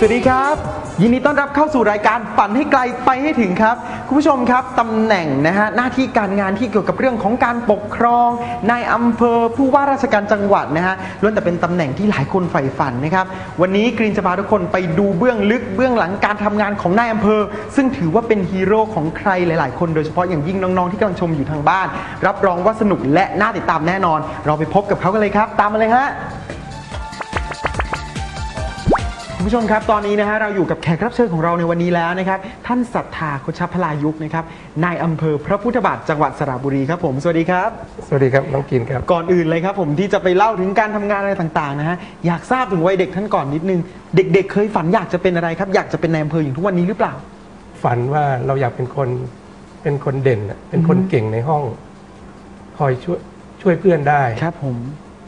สวัสดีครับ ยินดีต้อนรับเข้าสู่รายการฝันให้ไกลไปให้ถึงครับ คุณผู้ชมครับตำแหน่งนะฮะหน้าที่การงานที่เกี่ยวกับเรื่องของการปกครองนายอำเภอผู้ว่าราชการจังหวัดนะฮะล้วนแต่เป็นตำแหน่งที่หลายคนใฝ่ฝันนะครับ วันนี้กรีนจะพาทุกคนไปดูเบื้องลึกเบื้องหลังการทำงานของนายอำเภอ ซึ่งถือว่าเป็นฮีโร่ของใครหลาย ๆ คนโดยเฉพาะอย่างยิ่งน้องๆที่กำลังชมอยู่ทางบ้าน รับรองว่าสนุกและน่าติดตามแน่นอน เราไปพบกับเขากันเลยครับ ตามมาเลยฮะ คุณผู้ชมครับตอนนี้นะฮะเราอยู่กับแขกรับเชิญของเราในวันนี้แล้วนะครับ ท่านศรัทธาโคชพลายุกนะครับนายอำเภอพระพุทธบาทจังหวัดสระบุรีครับผมสวัสดีครับ สวัสดีครับน้องกินครับ ก่อนอื่นเลยครับผมที่จะไปเล่าถึงการทำงานอะไรต่างๆนะฮะอยากทราบถึงวัยเด็กท่านก่อนนิดนึง เด็ก ๆ เคยฝันอยากจะเป็นอะไรครับอยากจะเป็นนายอำเภออย่างทุกวันนี้หรือเปล่า ฝันว่าเราอยากเป็นคนเป็นคนเด่นน่ะเป็นคนเก่งในห้อง คอยช่วยช่วยเพื่อนได้ครับผม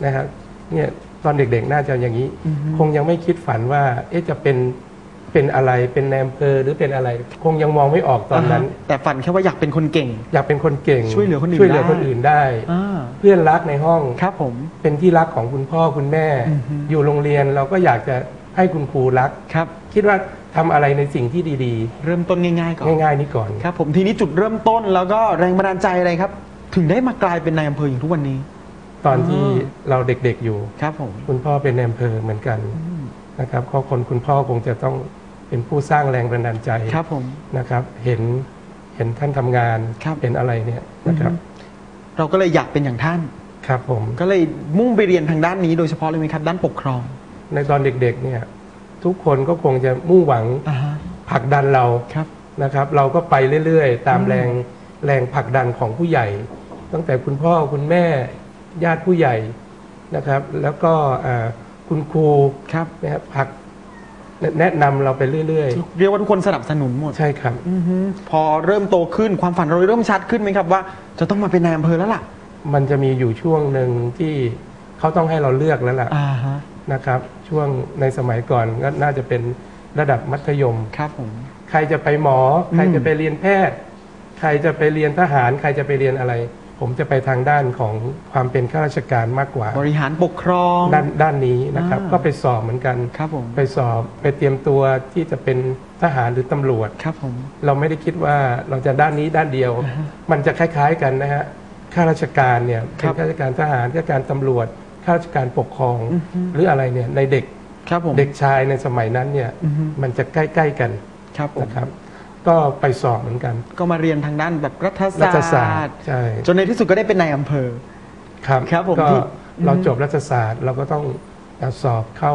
นะครับเนี่ย ตอนเด็กๆ น่าจะอย่างนี้อือฮึคงยังไม่คิดฝันว่า เอ๊ะจะเป็นเป็นอะไรเป็นแนมเพอหรือเป็นอะไร คงยังมองไม่ออกตอนนั้นาฮะแต่ฝันแค่ว่าอยากเป็นคนเก่ง อยากเป็นคนเก่ง ช่วยเหลือคนอื่นช่วยเหลือได้คนอื่นได้อ่าเพื่อนรักในห้องครับผมเป็นที่รักของคุณพ่อคุณแม่อือฮึอยู่โรงเรียนเราก็อยากจะให้คุณครูรักครับ คิดว่าทำอะไรในสิ่งที่ดีเริ่มต้นง่ายๆก่อนๆง่ายๆนี้ก่อนครับ ผมทีนี้จุดเริ่มต้นแล้วก็แรงบันดาลใจอะไรครับ ถึงได้มากลายเป็นนายอำเภออย่างทุกวันนี้ ตอนที่อ๋อเราเด็กๆอยู่ครับผมคุณพ่อเป็นในอำเภอเหมือนกันนะครับก็คนคุณพ่อคงจะต้องเป็นผู้สร้างแรงบันดาลใจครับผมนะครับ เห็นเห็นท่านทำงานครับเห็นอะไรเนี่ยนะครับ เราก็เลยอยากเป็นอย่างท่านครับผมก็เลยมุ่งไปเรียนทางด้านนี้โดยเฉพาะเลยไหมครับด้านปกครอง ในตอนเด็กๆเนี่ยทุกคนก็คงจะมุ่งหวังอ่าฮะผลักดันเราครับนะครับ เราก็ไปเรื่อยๆ ตามอืมแรงแรงผลักดันของผู้ใหญ่ ตั้งแต่คุณพ่อคุณแม่ ญาติผู้ใหญ่นะครับ แล้วก็อ่าคุณครูครับนะครับผลักแนะนำเราไปเรื่อยเรียกว่าทุกคนสนับสนุนหมดๆใช่ครับอือฮึพอเริ่มโตขึ้นความฝันเราเริ่มชัดขึ้นไหมครับว่า จะต้องมาเป็นนายอำเภอแล้วล่ะ มันจะมีอยู่ช่วงหนึ่งที่เขาต้องให้เราเลือกแล้วล่ะอ่าฮะนะครับ ช่วงในสมัยก่อนก็น่าจะเป็นระดับมัธยมครับผมใครจะไปหมออืมใครจะไปเรียนแพทย์ ใครจะไปเรียนทหาร ใครจะไปเรียนอะไร ผมจะไปทางด้านของความเป็นข้าราชการมากกว่า บริหารปกครอง ด้านด้านนี้นะครับ อ่า ก็ไปสอบเหมือนกัน ครับผมไปสอบไปเตรียมตัวที่จะเป็นทหารหรือตำรวจ ครับผม เราไม่ได้คิดว่าเราจะด้านนี้ด้านเดียว อ่าฮะมันจะคล้าย ๆกันนะฮะข้าราชการเนี่ยครัเป็นบข้าราชการทหารข้าราชการตำรวจข้าราชการปกครอง อือฮึ หรืออะไรเนี่ยในเด็กครับผม เด็กชายในสมัยนั้นเนี่ยอือฮึ มันจะใกล้ ๆกันครับผมนะครับ ก็ไปสอบเหมือนกัน ก็มาเรียนทางด้านแบบรัฐรัฐศาศาสสตตร์ร์ใช่จนในที่สุดก็ได้เป็นนายอำเภอ ครับครับผมก็ที่ เราอืมจบรัฐศาสตร์เราก็ต้องสอบเข้า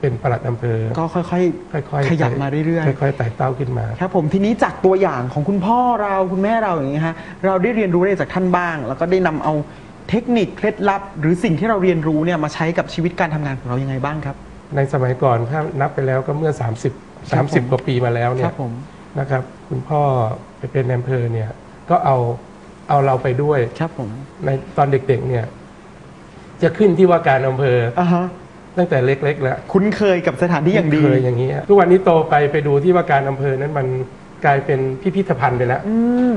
เป็นปลัดอำเภอ ก็ค่อยค่อยๆขยับมาเรื่อยๆ ค่อยๆไต่เต้าขึ้นมา ครับผมทีนี้จากตัวอย่างของคุณพ่อเราคุณแม่เราอย่างนี้ฮะเราได้เรียนรู้อะไรจากท่านบ้าง แล้วก็ได้นำเอาเทคนิคเคล็ดลับ หรือสิ่งที่เราเรียนรู้เนี่ยมาใช้กับชีวิตการทำงานของเรายังไงบ้างครับ ในสมัยก่อนถ้านับไปแล้วก็เมื่อ 30ครับผม30กว่าปีมาแล้วคเนี่รัยบผม นะครับ คุณพ่อไปเป็นในอำเภอเนี่ยก็เอาเอาเราไปด้วย ครับผมในตอนเด็กๆเนี่ย จะขึ้นที่ว่าการอำเภออ่าฮะตั้งแต่เล็กๆแล้วคุ้นเคยกับสถานที่อย่างดีเคยอย่างนี้ทุกวันนี้โตไปไปดูที่ว่าการอำเภอนั้นมันกลายเป็นพิพิธภัณฑ์ไปแล้ว อืม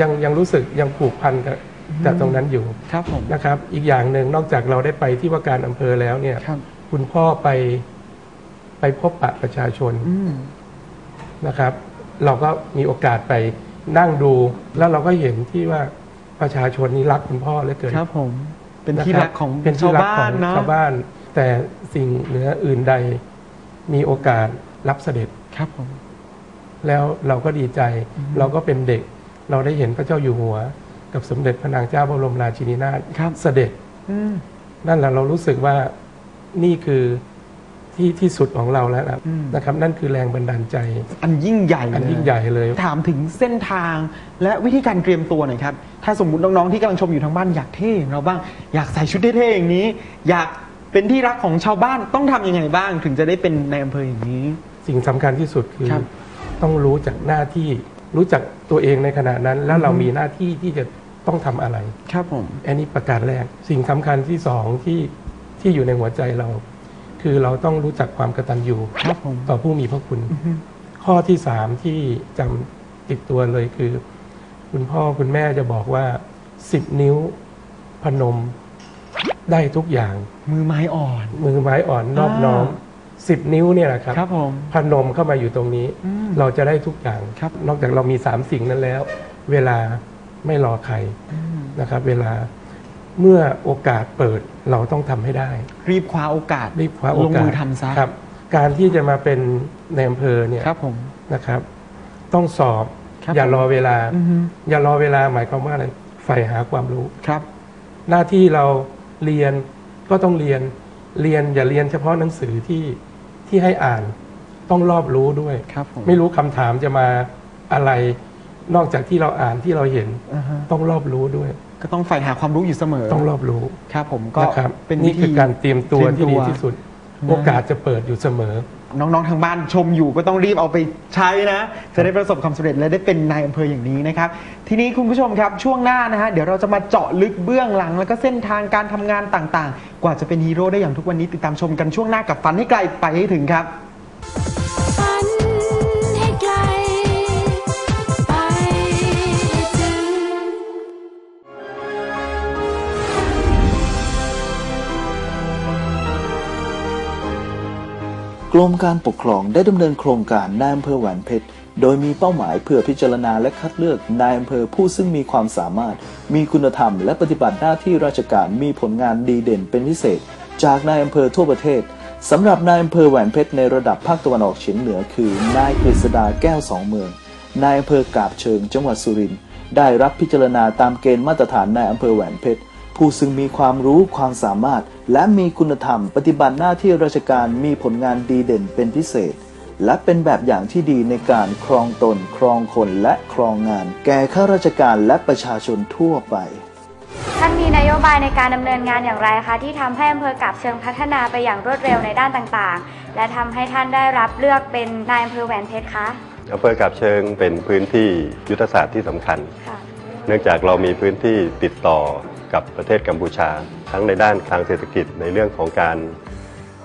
ยังยังรู้สึกยังผูกพันกับกับตรงนั้นอยู่ครับผมนะครับ อีกอย่างหนึ่งนอกจากเราได้ไปที่ว่าการอำเภอแล้วเนี่ย ครับคุณพ่อไปไปพบปะประชาชนอืมนะครับ เราก็มีโอกาสไปนั่งดูแล้วเราก็เห็นที่ว่าประชาชนนี้รักคุณพ่อเหลือเกินครับผม เป็นที่ะคบรักของเป็นที่ชาวรักบ้าขอนงเนาะชาวบ้าน แต่สิ่งเหนืออื่นใดมีโอกาสรับเสด็จครับผม แล้วเราก็ดีใจ เราก็เป็นเด็ก เราได้เห็นพระเจ้าอยู่หัว กับสมเด็จพระนางเจ้าบรมราชินีนาถครับเสด็จอืมนั่นแหละเรารู้สึกว่านี่คือ ที่ที่สุดของเราแล้วนะอืมนะครับนั่นคือแรงบันดาลใจ อันยิ่งใหญ่อันเลยิ่งใหญ่เลย ถามถึงเส้นทางและวิธีการเตรียมตัวหน่อยครับ ถ้าสมมุติน้องๆที่กำลังชมอยู่ทางบ้านอยากเท่อย่างเราบ้างอยากใส่ชุดเท่ๆอย่างนี้ อยากเป็นที่รักของชาวบ้านต้องทำยังไงบ้าง ถึงจะได้เป็นในอำเภออย่างนี้ สิ่งสำคัญที่สุดคือ ครับต้องรู้จักหน้าที่รู้จักตัวเองในขณะนั้น แล้วเรามีหน้าที่ที่จะต้องทำอะไร ครับผม อันนี้ประการแรกสิ่งสำคัญที่สองที่ที่อยู่ในหัวใจเรา คือเราต้องรู้จักความกตัญญูครับผม ต่อผู้มีพระคุณข้อที่สามที่จำติดตัวเลยคือ คุณพ่อคุณแม่จะบอกว่าสิบนิ้วพนมได้ทุกอย่างมือไม้อ่อน มือไม้อ่อนนอบอ่าน้อมสิบนิ้วเนี่ยแหละครับ ครับผม พนมเข้ามาอยู่ตรงนี้ อืมเราจะได้ทุกอย่าง ครับ นอกจากเรามีสามสิ่งนั้นแล้ว เวลาไม่รอใครนะครับ เวลา เมื่อโอกาสเปิดเราต้องทำให้ได้ รีบคว้าโอกาสรีบคว้าโอลงกาสมือทำซะครับ การที่จะมาเป็นในอำเภอเนี่ยครับผมนะครับ ต้องสอบครับอย่ารอเวลา อือฮึ อย่ารอเวลาหมายความว่าอะไรใฝ่หาความรู้ ครับ หน้าที่เราเรียนก็ต้องเรียนเรียนอย่าเรียนเฉพาะหนังสือที่ที่ให้อ่านต้องรอบรู้ด้วย ครับผมไม่รู้คำถามจะมาอะไร นอกจากที่เราอ่านที่เราเห็น อ่าฮะต้องรอบรู้ด้วย ก็ต้องใฝ่หาความรู้อยู่เสมอต้องรอบรู้ครับผมก็นะครับเป็นวินี่ธีคือการเตรียมตัวเตรีที่ยมดีตัวที่สุด นะ โอกาสจะเปิดอยู่เสมอ น้องๆ ทางบ้านชมอยู่ก็ต้องรีบเอาไปใช้นะ จะได้ประสบความสำเร็จและได้เป็นนายอำเภออย่างนี้นะครับ ทีนี้คุณผู้ชมครับช่วงหน้านะฮะเดี๋ยวเราจะมาเจาะลึกเบื้องหลัง แล้วก็เส้นทางการทำงานต่างๆ กว่าจะเป็นฮีโร่ได้อย่างทุกวันนี้ติดตามชมกันช่วงหน้ากับฝันให้ไกลไปให้ถึงครับ กรมการปกครองได้ดำเนินโครงการนายอำเภอแหวนเพชร โดยมีเป้าหมายเพื่อพิจารณาและคัดเลือกนายอำเภอผู้ซึ่งมีความสามารถ มีคุณธรรม และปฏิบัติหน้าที่ราชการมีผลงานดีเด่นเป็นพิเศษ จากนายอำเภอทั่วประเทศสำหรับนายอำเภอแหวนเพชรในระดับภาคตะวันออกเฉียงเหนือ คือนายกฤษดาแก้วสองเมืองนายอำเภอกาบเชิงจังหวัดสุรินทร์ได้รับพิจารณาตามเกณฑ์มาตรฐานนายอำเภอแหวนเพชร ผู้ซึ่งมีความรู้ความสามารถ และมีคุณธรรมปฏิบัติหน้าที่ราชการมีผลงานดีเด่นเป็นพิเศษ และเป็นแบบอย่างที่ดีในการครองตน ครองคนและครองงาน แก่ข้าราชการและประชาชนทั่วไปท่านมีนโยบายในการดำเนินงานอย่างไรคะที่ทำให้อำเภอกาบเชิงพัฒนาไปอย่างรวดเร็วในด้านต่างๆ และทำให้ท่านได้รับเลือกเป็นนายอำเภอแหวนเพชรคะอำเภอกาบเชิงเป็นพื้นที่ยุทธศาสตร์ที่สำคัญค่ะเนื่องจากเรามีพื้นที่ติดต่อ กับประเทศกัมพูชา ทั้งในด้านทางเศรษฐกิจในเรื่องของการ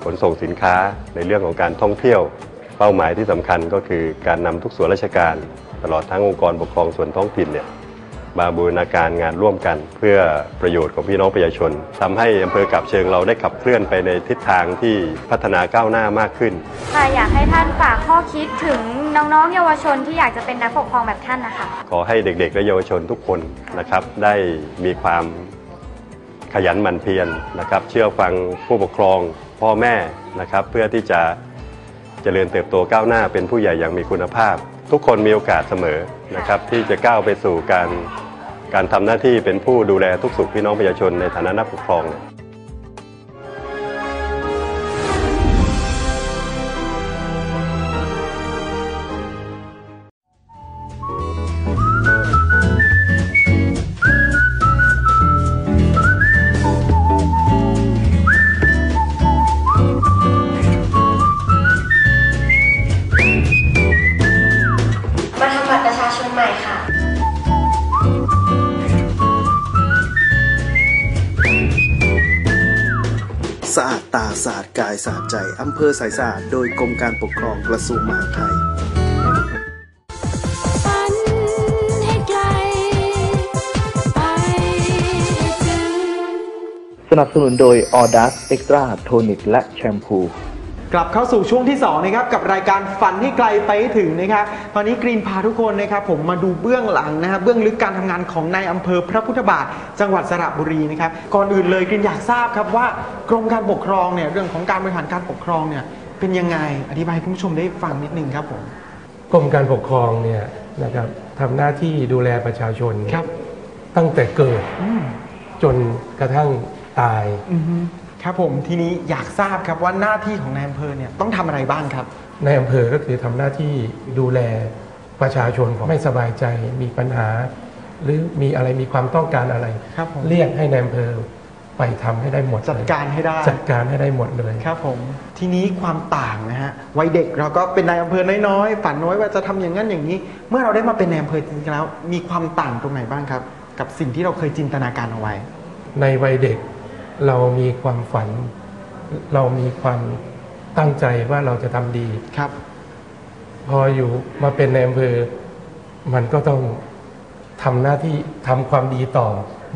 ขนส่งสินค้า ในเรื่องของการท่องเที่ยว เป้าหมายที่สำคัญก็คือการนำทุกส่วนราชการ ตลอดทั้งองค์กรปกครองส่วนท้องถิ่นเนี่ยมาบูรณาการงานร่วมกัน เพื่อประโยชน์ของพี่น้องประชาชนทำให้อำเภอกาบเชิงเราได้ขับเคลื่อนไปในทิศทางที่พัฒนาก้าวหน้ามากขึ้นค่ะอยากให้ท่านฝากข้อคิดถึงน้องๆเยาวชนที่อยากจะเป็นนักปกครองแบบท่านนะคะ ขอให้เด็กๆและเยาวชนทุกคนนะครับได้มีความ ขยันหมั่นเพียรนะครับ เชื่อฟังผู้ปกครองพ่อแม่นะครับ เพื่อที่จะเจริญเติบโตก้าวหน้าเป็นผู้ใหญ่อย่างมีคุณภาพ ทุกคนมีโอกาสเสมอนะครับ ที่จะก้าวไปสู่การการทำหน้าที่เป็นผู้ดูแลทุกสุขพี่น้องประชาชนในฐานะนักปกครอง อาดใจอำเภอสายสะอาดโดยกรมการปกครองกระทรวงมหาดไทยฝันให้ไกลไปให้ถึงสนับสนุนโดย a u d a s Extra Tonic และแชมพู กลับเข้าสู่ช่วงที่ 2 นะครับ กับรายการฝันให้ไกลไปให้ถึงนะครับ ตอนนี้กรีนพาทุกคนนะครับ ผมมาดูเบื้องหลังนะครับ เบื้องลึกการทำงานของนายอำเภอพระพุทธบาท จังหวัดสระบุรีนะครับ ก่อนอื่นเลยกรีนอยากทราบครับว่ากรมการปกครองเนี่ยเรื่องของการบริหารการปกครองเนี่ยเป็นยังไงอธิบายให้คุณผู้ชมได้ฟังนิดนึงครับผม กรมการปกครองเนี่ยนะครับทำหน้าที่ดูแลประชาชนครับตั้งแต่เกิดอืมจนกระทั่งตาย อือฮึ คครับผมทีนี้อยากทราบครับว่าหน้าที่ของนายอำเภอเนี่ยต้องทำอะไรบ้างครับ ในอำเภอก็คือทำหน้าที่ดูแลประชาชนของไม่สบายใจมีปัญหา หรือมีอะไรมีความต้องการอะไร ครับผมเรียกให้ในอำเภอไปทำให้ได้หมดเลยจัดการให้ได้ จัดการให้ได้หมดเลยครับผมทีนี้ความต่างนะฮะวัยเด็กเราก็เป็นนายอำเภอน้อยๆฝันน้อยว่าจะทำอย่างนั้นอย่างนี้ เมื่อเราได้มาเป็นนายอำเภอจริงๆแล้ว มีความต่างตรงไหนบ้างครับ กับสิ่งที่เราเคยจินตนาการเอาไว้ ในวัยเด็ก เรามีความฝัน เรามีความตั้งใจว่าเราจะทำดีครับ พออยู่มาเป็นในอำเภอมันก็ต้องทำหน้าที่ทำความดีต่อ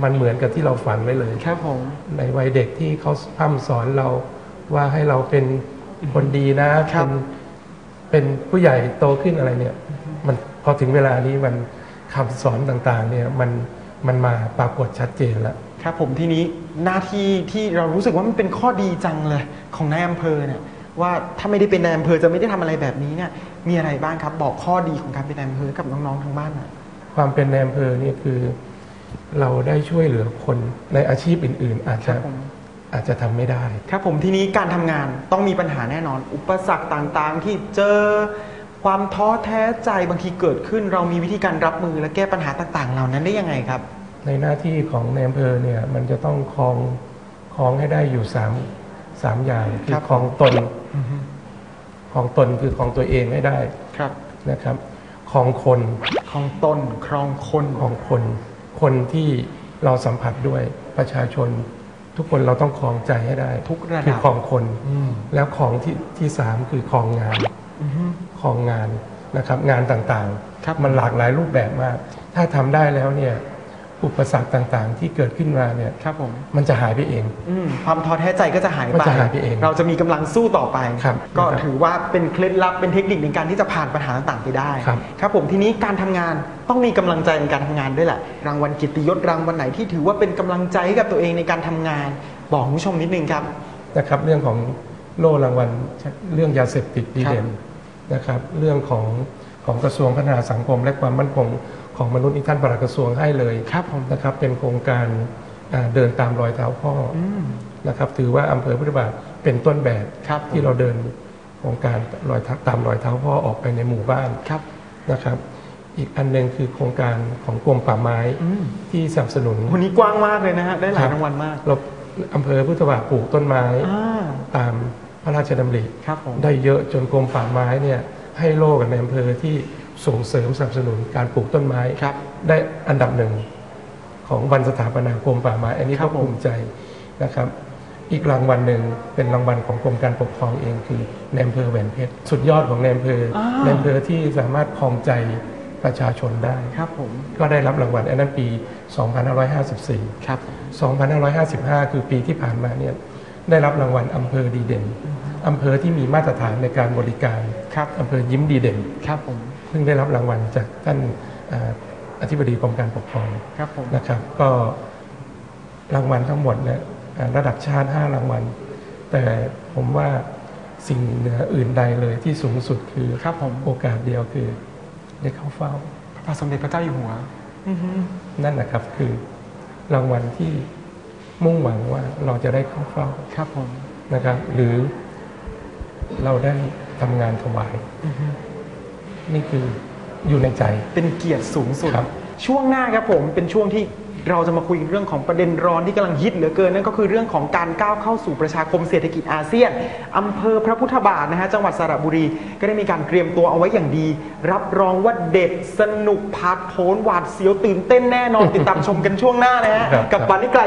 มันเหมือนกับที่เราฝันไว้เลยครับผมในวัยเด็กที่เขาพร่ำสอนเราว่าให้เราเป็นคนดีนะครัเป็บนเป็นผู้ใหญ่โตขึ้นอะไรเนี่ย มันพอถึงเวลานี้มันคำสอนต่างๆ เนี่ยมันมันมาปรากฏชัดเจนแล้ว ครับผมทีนี้ หน้าที่ที่เรารู้สึกว่ามันเป็นข้อดีจังเลยของนายอำเภอเนี่ยว่าถ้าไม่ได้เป็นนายอำเภอจะไม่ได้ทำอะไรแบบนี้เนี่ยมีอะไรบ้างครับ บอกข้อดีของการเป็นนายอำเภอกับน้องๆทางบ้านหน่อยความเป็นในอำเภอนี่คือ เราได้ช่วยเหลือคนในอาชีพอื่น ๆ อาจครัจะบผมอาจจะทำไม่ได้ ครับผมทีนี้การทำงานต้องมีปัญหาแน่นอน อุปสรรคต่างๆ ที่เจอความท้อแท้ใจบางทีเกิดขึ้น เรามีวิธีการรับมือและแก้ปัญหาต่าง ๆ เหล่านั้นได้ยังไงครับ ในหน้าที่ของในอำเภอเนี่ยมันจะต้องคลองคลองให้ได้อยู่สามสามอย่างคืครัอบคลองตนคลองตนคือคลองตัวเองให้ได้ครับนะครับคลองคนคลองตนคลองคนของคน คนที่เราสัมผัสด้วยประชาชน ทุกคนเราต้องคลองใจให้ได้ ทุกระคืดัอบคลองคนอืมแล้วของที่ที่สามคือคลองงานอือฮึคลองงานนะครับ งานต่างครับมันหลากหลายรูปแบบมาก ถ้าทำได้แล้วเนี่ย อุปสรรคต่างๆ ที่เกิดขึ้นมาเนี่ยครับผมมันจะหายไปเอง อืมความท้อแท้ใจก็จะหายมันไปจะหายไปเองเราจะมีกำลังสู้ต่อไป ครับก็นะครับถือว่าเป็นเคล็ดลับเป็นเทคนิคในการที่จะผ่านปัญหาต่างๆไปได้ครับ ครับผมทีนี้การทำงานต้องมีกำลังใจในการทำงานด้วยแหละ รางวัลเกิตติยศรางวัลไหนที่ถือว่าเป็นกำลังใจให้กับตัวเองในการทำงาน บอกคุณผู้ชมนิดนึงครับ นะครับเรื่องของโล่รางวัลเรื่องยาเสพติดดีเด่นครับนะครับเรื่องของของกระทรวงพัฒนาสังคมและความมั่นคง ของมนุษย์นี่ท่านปลัดกระทรวงให้เลยครับผมนะครับเป็นโครงการอ่าเดินตามรอยเท้าพ่อออืมนะครับถือว่าอำเภอพุทธบาทเป็นต้นแบบครับผมที่เราเดินโครงการรอยเท้าตามรอยเท้าพ่อออกไปในหมู่บ้านครับนะครับ อีกอันหนึ่งคือโครงการของกรมป่าไม้อืมที่สนับสนุนวันนี้กว้างมากเลยนะฮะได้หลายรางวัลมากเราอำเภอพุทธบาทปลูกต้นไม้อ่าตามพระราชดำริครับผมได้เยอะจนกรมป่าไม้เนี่ยให้โล่กับในอำเภอที่ ส่งเสริมสนับสนุนการปลูกต้นไม้ ครับ ได้อันดับหนึ่งของวันสถาปนากรมป่าไม้อันนี้ครัก็บผม ภูมิใจนะครับ อีกรางวัลหนึ่งเป็นรางวัลของกรมการปกครองเองคือในอำเภอแหวนเพชรสุดยอดของในอำเภออาในอำเภอที่สามารถครองใจประชาชนได้ ครับผม ก็ได้รับรางวัลอันนั้นปี 2554 ครับ 2555 คือปีที่ผ่านมาเนี่ยได้รับรางวัลอำเภอดีเด่นอำเภอที่มีมาตรฐานในการบริการ ครับอำเภอยิ้มดีเด่นครับผมเพิ่งได้รับรางวัลจากท่านอ่าอธิบดีกรมการปกครองครับผมนะครับ ก็รางวัลทั้งหมดเนี่ยอ่าระดับชาติ 5 รางวัล แต่ผมว่าสิ่งเหนืออื่นใดเลยที่สูงสุดคือครับผมโอกาสเดียวคือได้เข้าเฝ้า พระบาทสมเด็จพระเจ้าอยู่หัวอือฮึนั่นนะครับคือรางวัลที่มุ่งหวังว่าเราจะได้เข้าเฝ้าครับผมนะครับ หรือเราได้ ทำงานถวาย นี่คืออยู่ในใจ เป็นเกียรติสูงสุด ครับ ช่วงหน้าครับผมเป็นช่วงที่เราจะมาคุยเรื่องของประเด็นร้อนที่กำลังฮิตเหลือเกิน นั่นก็คือเรื่องของการก้าวเข้าสู่ประชาคมเศรษฐกิจอาเซียนอำเภอพระพุทธบาทนะฮะจังหวัดสระบุรีก็ได้มีการเตรียมตัวเอาไว้อย่างดี รับรองว่าเด็ดสนุกพาดโผนหวาดเสียวตื่นเต้นแน่นอนติดตามชมกันช่วงหน้านะฮะครับ กับวันนี้ไกล